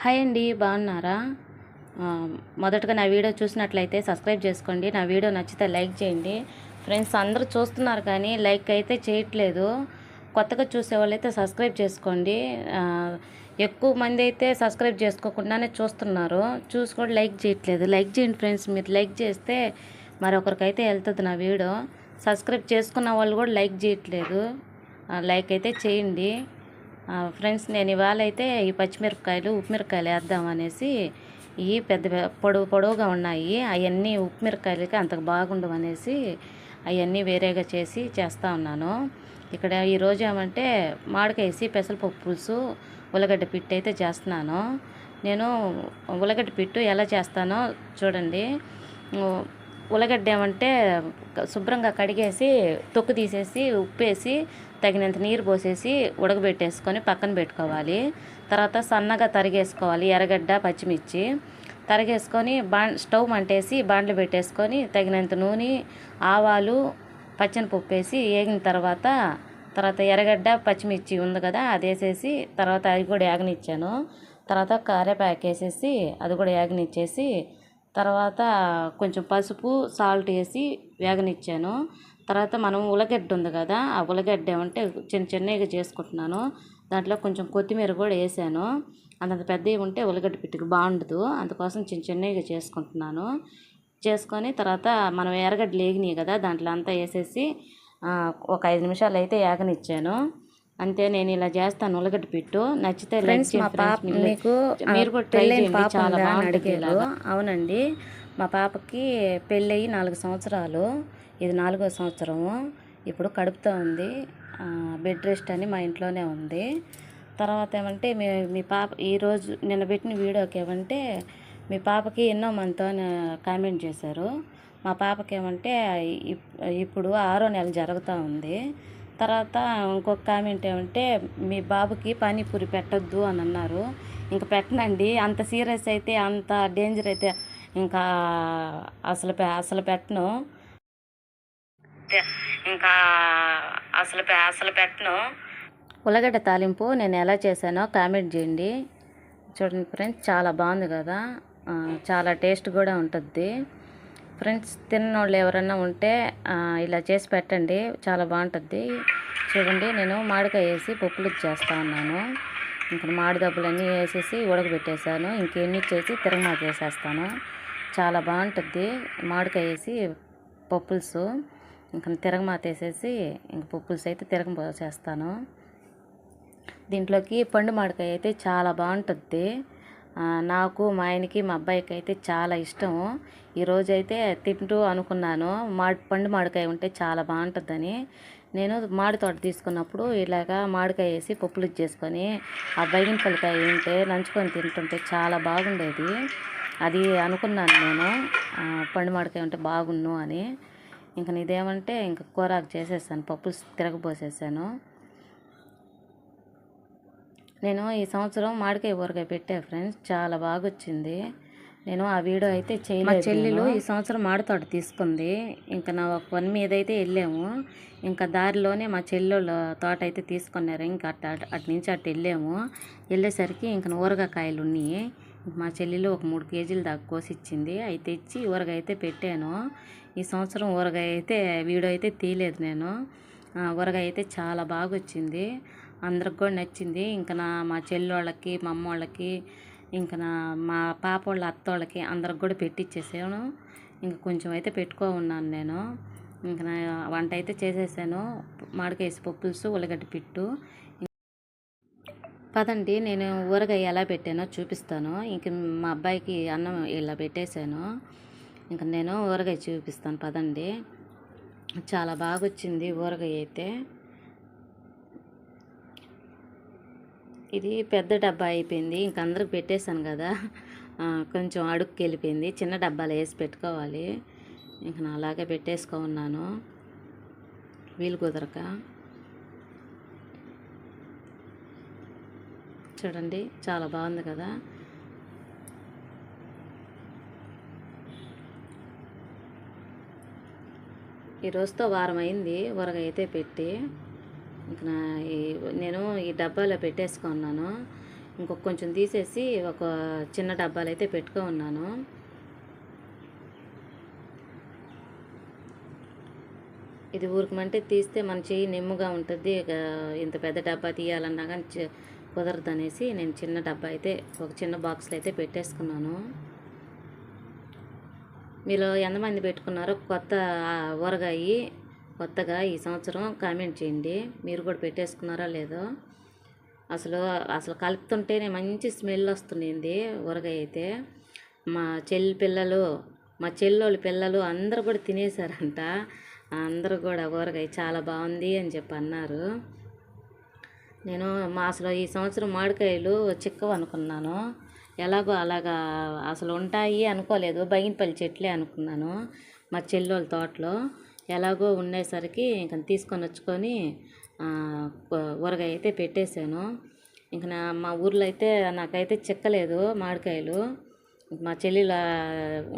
Hi అండి బాగున్నారా? మొదటగా నా వీడియో చూసినట్లయితే సబ్స్క్రైబ్ చేసుకోండి. నా వీడియో నచ్చితే లైక్ చేయండి. ఫ్రెండ్స్ అందరూ చూస్తున్నారు కానీ లైక్ అయితే చేయట్లేదు. కొత్తగా చూసే వాళ్ళైతే సబ్స్క్రైబ్ చేసుకోండి. ఎక్కువ మంది అయితే సబ్స్క్రైబ్ చేసుకోకుండానే చూస్తున్నారు. చూసి కూడా లైక్ చేయట్లేదు. లైక్ చేయండి ఫ్రెండ్స్ మీరు లైక్ చేస్తే మరొకరికైతే వెళ్తుంది నా వీడియో. సబ్స్క్రైబ్ చేసుకున్న వాళ్ళు కూడా లైక్ చేయట్లేదు. లైక్ అయితే చేయండి. ఫ్రెండ్స్ నేను ఇవాళ అయితే ఈ పచ్చిమిరపకాయలు ఉప్పుమిరపకాయలు వేద్దాం అనేసి ఇవి పెద్ద పొడవు పొడవుగా ఉన్నాయి. అవన్నీ ఉప్పుమిరపకాయలకి అంత బాగుండవు అనేసి అవన్నీ వేరేగా చేసి చేస్తూ ఉన్నాను. ఇక్కడ ఈరోజు ఏమంటే మామిడికాయ పెసరపప్పు పులుసు ఉల్లగడ్డ పిట్టు అయితే చేస్తున్నాను. నేను ఉల్లగడ్డ పిట్టు ఎలా చేస్తానో చూడండి. ఉల్లగడ్డ ఏమంటే శుభ్రంగా కడిగేసి తొక్కు తీసేసి ఉప్పేసి తగినంత నీరు పోసేసి ఉడకబెట్టేసుకొని పక్కన పెట్టుకోవాలి. తర్వాత సన్నగా తరిగేసుకోవాలి ఎర్రగడ్డ పచ్చిమిర్చి. తరిగేసుకొని బా స్టవ్ మంటేసి బాండ్లు పెట్టేసుకొని తగినంత నూనె ఆవాలు పచ్చనిపప్పు వేసి వేగిన తర్వాత తర్వాత ఎర్రగడ్డ పచ్చిమిర్చి ఉంది కదా అది వేసేసి తర్వాత అది కూడా యాగనిచ్చాను తర్వాత కరివేపాకు వేసేసి అది కూడా యాగనిచ్చేసి తర్వాత కొంచెం పసుపు సాల్ట్ వేసి వేగనిచ్చాను. తర్వాత మనం ఉల్లగడ్డ ఉంది కదా ఆ ఉల్లగడ్డ ఏమంటే చిన్న చిన్నగా చేసుకుంటున్నాను. దాంట్లో కొంచెం కొత్తిమీర కూడా వేసాను. అంతంత పెద్దవి ఉంటే ఉల్లగడ్డ పిట్టుకు బాగుండదు. అందుకోసం చిన్న చిన్నగా చేసుకుంటున్నాను. చేసుకొని తర్వాత మనం ఎర్రగడ్డలు వేగినాయి కదా దాంట్లో అంతా వేసేసి ఒక ఐదు నిమిషాలు అయితే యాగనిచ్చాను అంతే నేను ఇలా చేస్తాను ఉల్లగడ్డ పిట్టు. నచ్చితే ఫ్రెండ్స్ మా పాప మీకు మీరు కూడా ట్రై చేయండి. చాలా బాగుంటుంది. అవునండి. మా పాపకి పెళ్ళయి నాలుగు సంవత్సరాలు. ఇది నాలుగో సంవత్సరము. ఇప్పుడు కడుపుతో ఉంది. బెడ్ రెస్ట్ అని మా ఇంట్లోనే ఉంది. తర్వాత ఏమంటే మీ మీ పాప ఈరోజు నిన్న పెట్టిన వీడియోకి ఏమంటే మీ పాపకి ఎన్నో మనతో కామెంట్ చేశారు. మా పాపకి ఏమంటే ఇప్పుడు ఆరో నెల జరుగుతూ ఉంది. తర్వాత ఇంకొక కామెంట్ ఏమంటే మీ బాబుకి పానీపూరి పెట్టద్దు అని అన్నారు. ఇంకా పెట్టనండి. అంత సీరియస్ అయితే అంత డేంజర్ అయితే ఇంకా అసలు పె- అసలు పెట్టను. ఇంకా అసలు అసలు పెట్టను. ఉల్లగడ్డ తాలింపు నేను ఎలా చేశానో కామెంట్ చేయండి. చూడండి ఫ్రెండ్స్ చాలా బాగుంది కదా. చాలా టేస్ట్ కూడా ఉంటుంది ఫ్రెండ్స్ తిన్నోళ్ళు ఎవరన్నా ఉంటే ఇలా చేసి పెట్టండి. చాలా బాగుంటుంది చూడండి నేను మామిడికాయ వేసి పప్పులు చేస్తా ఉన్నాను. ఇంకా మామిడి దెబ్బలన్నీ వేసేసి ఉడకబెట్టేసాను ఇంకెన్ని చేసి తిరగమాత వేసేస్తాను చాలా బాగుంటుంది మామిడికాయ వేసి పప్పులుసు. ఇంకా తిరగమాతేసేసి ఇంక పప్పులుసు అయితే తిరగ చేస్తాను. దీంట్లోకి పండు మామిడికాయ అయితే చాలా బాగుంటుంది నాకు మా ఆయనకి మా అబ్బాయికి అయితే చాలా ఇష్టం. ఈరోజు అయితే తింటూ అనుకున్నాను మాడి పండు మామిడికాయ ఉంటే చాలా బాగుంటుందని. నేను మాడి తోట తీసుకున్నప్పుడు ఇలాగా మామిడికాయ వేసి పప్పులు చేసుకొని ఆ బైగిన పల్లికాయ ఉంటే నంచుకొని తింటుంటే చాలా బాగుండేది. అది అనుకున్నాను నేను పండు మామిడికాయ ఉంటే బాగున్ను అని. ఇంక ఇదేమంటే ఇంక కూరాకు చేసేసాను పప్పులు తిరగపోసేసాను నేను ఈ సంవత్సరం మామిడికాయ ఊరగాయ పెట్టా ఫ్రెండ్స్ చాలా బాగా వచ్చింది నేను ఆ వీడియో అయితే చేయలేదు మా చెల్లెలు ఈ సంవత్సరం మామిడి తోట తీసుకుంది. ఇంకా నా ఒక పని మీద అయితే వెళ్ళాము. ఇంకా దారిలోనే మా చెల్లెళ్ళ తోట అయితే తీసుకున్నారు. ఇంకా అట్ అట్- నుంచి అటు వెళ్ళాము. వెళ్ళేసరికి ఇంకా ఊరగాయ కాయలు ఉన్నాయి మా చెల్లెలు ఒక మూడు కేజీలు దాకా కోసి ఇచ్చింది. అవి తెచ్చి ఊరగాయ అయితే పెట్టాను. ఈ సంవత్సరం ఊరగాయ అయితే వీడియో అయితే తీయలేదు నేను. ఊరగాయ అయితే చాలా బాగా వచ్చింది. అందరికి కూడా నచ్చింది. ఇంకా నా మా చెల్లోళ్ళకి మా అమ్మ వాళ్ళకి ఇంకా నా మా పాప వాళ్ళ అత్త వాళ్ళకి అందరికి కూడా పెట్టిచ్చేసాను. ఇంకా కొంచెం అయితే పెట్టుకో ఉన్నాను నేను. ఇంకా నా వంట అయితే చేసేసాను. మామిడికాయ పప్పులుసు ఉల్లగడ్డ పిట్టు పదండి నేను ఊరగాయ ఎలా పెట్టానో చూపిస్తాను. ఇంక మా అబ్బాయికి అన్నం ఇలా పెట్టేశాను. ఇంక నేను ఊరగాయ చూపిస్తాను పదండి. చాలా బాగా వచ్చింది ఊరగాయ అయితే. ఇది పెద్ద డబ్బా అయిపోయింది ఇంక అందరికి పెట్టేశాను కదా. కొంచెం అడుక్కి వెళ్ళిపోయింది చిన్న డబ్బాలో వేసి పెట్టుకోవాలి. ఇంక నా అలాగే పెట్టేసుకో ఉన్నాను. వీలు కుదరక. చూడండి చాలా బాగుంది కదా. ఈ రోజుతో వారం అయింది ఉరగ అయితే పెట్టి. ఇంక నేను ఈ డబ్బాలో పెట్టేసుకున్నాను. ఇంకొక కొంచెం తీసేసి ఒక చిన్న డబ్బాలు అయితే పెట్టుకో ఉన్నాను ఇది ఊరికమంటే తీస్తే మన చెయ్యి నిమ్ముగా ఉంటుంది. ఇక ఇంత పెద్ద డబ్బా తీయాలన్నా కానీ కుదరదనేసి కుదరదు అనేసి నేను చిన్న డబ్బా అయితే ఒక చిన్న బాక్స్లో అయితే పెట్టేసుకున్నాను. మీలో ఎంతమంది పెట్టుకున్నారో కొత్త ఊరగాయి కొత్తగా ఈ సంవత్సరం కామెంట్ చేయండి. మీరు కూడా పెట్టేసుకున్నారా లేదో. అసలు అసలు కలుపుతుంటేనే మంచి స్మెల్ వస్తుంది ఊరగాయ అయితే. మా చెల్లి పిల్లలు మా చెల్లోళ్ళ పిల్లలు అందరూ కూడా తినేశారంట. అందరూ కూడా ఊరగాయ చాలా బాగుంది అని చెప్పి అన్నారు. నేను మా అసలు ఈ సంవత్సరం మామిడికాయలు చిక్కవు అనుకున్నాను. ఎలాగో అలాగా అసలు ఉంటాయి అనుకోలేదు. బగినపల్లి చెట్లే అనుకున్నాను మా చెల్లెళ్ళ తోటలో. ఎలాగో ఉండేసరికి ఇంక తీసుకొని వచ్చుకొని ఊరగాయ అయితే పెట్టేశాను. ఇంక నా మా ఊర్లో అయితే నాకైతే చిక్కలేదు మామిడికాయలు. మా చెల్లెల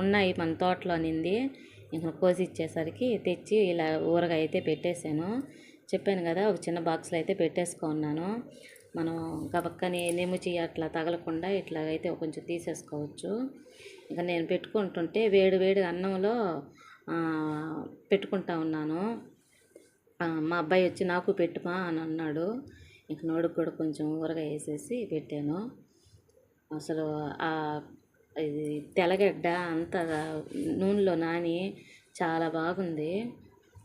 ఉన్నాయి మన తోటలో నింది ఇంక కోసి ఇచ్చేసరికి తెచ్చి ఇలా ఊరగాయ అయితే పెట్టేశాను. చెప్పాను కదా ఒక చిన్న బాక్స్లో అయితే పెట్టేసుకున్నాను మనం గబక్కని నెమ్ముచి అట్లా తగలకుండా ఇట్లా అయితే కొంచెం తీసేసుకోవచ్చు. ఇంకా నేను పెట్టుకుంటుంటే వేడి వేడి అన్నంలో పెట్టుకుంటా ఉన్నాను. మా అబ్బాయి వచ్చి నాకు పెట్టుమా అని అన్నాడు. ఇంక నోడుకు కూడా కొంచెం ఊరగా వేసేసి పెట్టాను. అసలు ఇది తెల్లగడ్డ అంత నూనెలో నాని చాలా బాగుంది.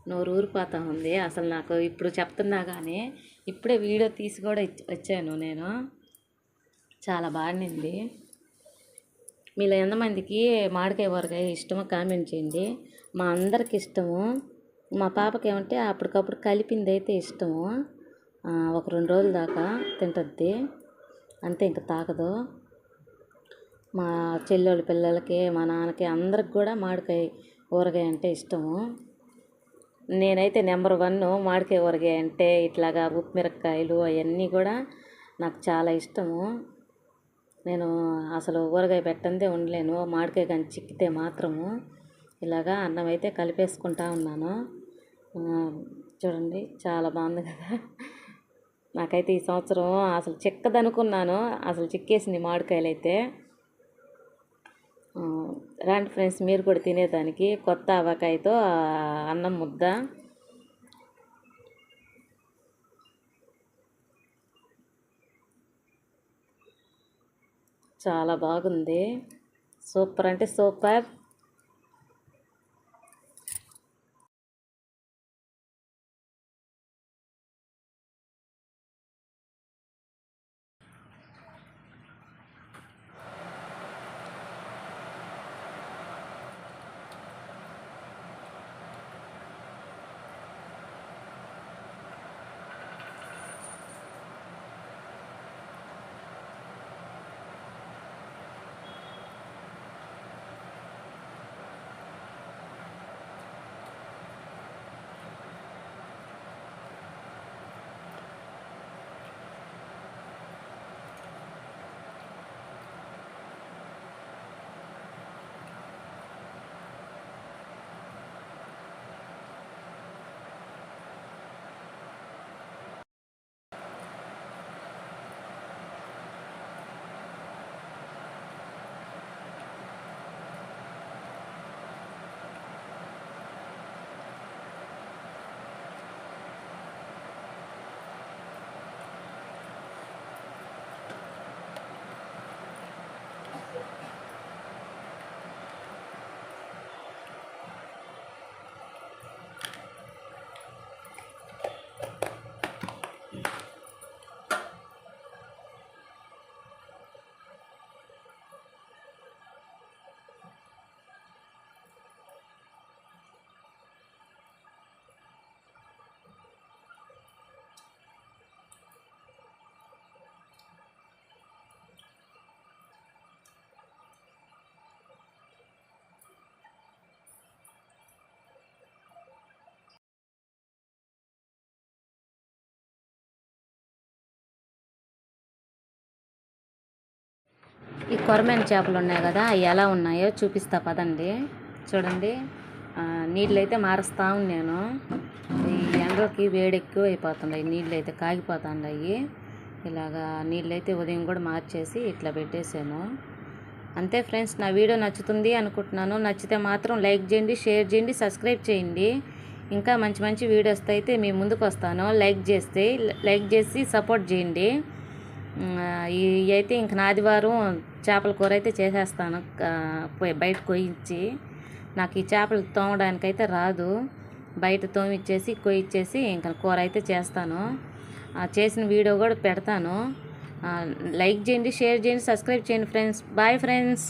నోరు ఊరిపోతూ ఉంది అసలు నాకు ఇప్పుడు చెప్తున్నా కానీ ఇప్పుడే వీడియో తీసి కూడా వచ్చాను నేను. చాలా బాగుండింది. మీలో ఎంతమందికి మామిడికాయ ఊరగాయ ఇష్టమో కామెంట్ చేయండి. మా అందరికి ఇష్టము. మా పాపకి ఏమంటే అప్పటికప్పుడు కలిపింది అయితే ఇష్టము. ఒక రెండు రోజుల దాకా తింటుంది అంతే ఇంకా తాకదు మా చెల్లెళ్ళ పిల్లలకి మా నాన్నకి అందరికి కూడా మామిడికాయ ఊరగాయ అంటే ఇష్టము. నేనైతే నెంబర్ వన్ మామిడికాయ ఊరగాయ అంటే ఇట్లాగా ఉప్పు మిరపకాయలు అవన్నీ కూడా నాకు చాలా ఇష్టము. నేను అసలు ఊరగాయ పెట్టందే ఉండలేను. మామిడికాయ కానీ చిక్కితే మాత్రము ఇలాగా అన్నం అయితే కలిపేసుకుంటా ఉన్నాను. చూడండి చాలా బాగుంది కదా. నాకైతే ఈ సంవత్సరం అసలు చిక్కదనుకున్నాను. అసలు చిక్కేసింది మామిడికాయలు అయితే రండి ఫ్రెండ్స్ మీరు కూడా తినేదానికి కొత్త ఆవకాయతో అన్నం ముద్ద. చాలా బాగుంది. సూపర్ అంటే సూపర్. కొరమైన చేపలు ఉన్నాయి కదా అవి ఎలా ఉన్నాయో చూపిస్తా పదండి. చూడండి. నీళ్ళు అయితే మారుస్తూ నేను ఈ ఎండలకి వేడి ఎక్కువ అయిపోతున్నాయి నీళ్ళు అయితే కాగిపోతున్నాయి. ఇలాగా నీళ్ళైతే ఉదయం కూడా మార్చేసి ఇట్లా పెట్టేశాను. అంతే ఫ్రెండ్స్ నా వీడియో నచ్చుతుంది అనుకుంటున్నాను. నచ్చితే మాత్రం లైక్ చేయండి షేర్ చేయండి సబ్స్క్రైబ్ చేయండి. ఇంకా మంచి మంచి వీడియోస్ అయితే మీ ముందుకు వస్తాను. లైక్ చేస్తే లైక్ చేసి సపోర్ట్ చేయండి. ఇవి అయితే ఇంక నాదివారం చేపల కూర అయితే చేసేస్తాను. బయట కొయ్యించి. నాకు ఈ చేపలు తోమడానికైతే రాదు. బయట తోమిచ్చేసి కొయ్యిచ్చేసి ఇంకా కూర అయితే చేస్తాను. చేసిన వీడియో కూడా పెడతాను. లైక్ చేయండి షేర్ చేయండి సబ్స్క్రైబ్ చేయండి ఫ్రెండ్స్. Bye friends.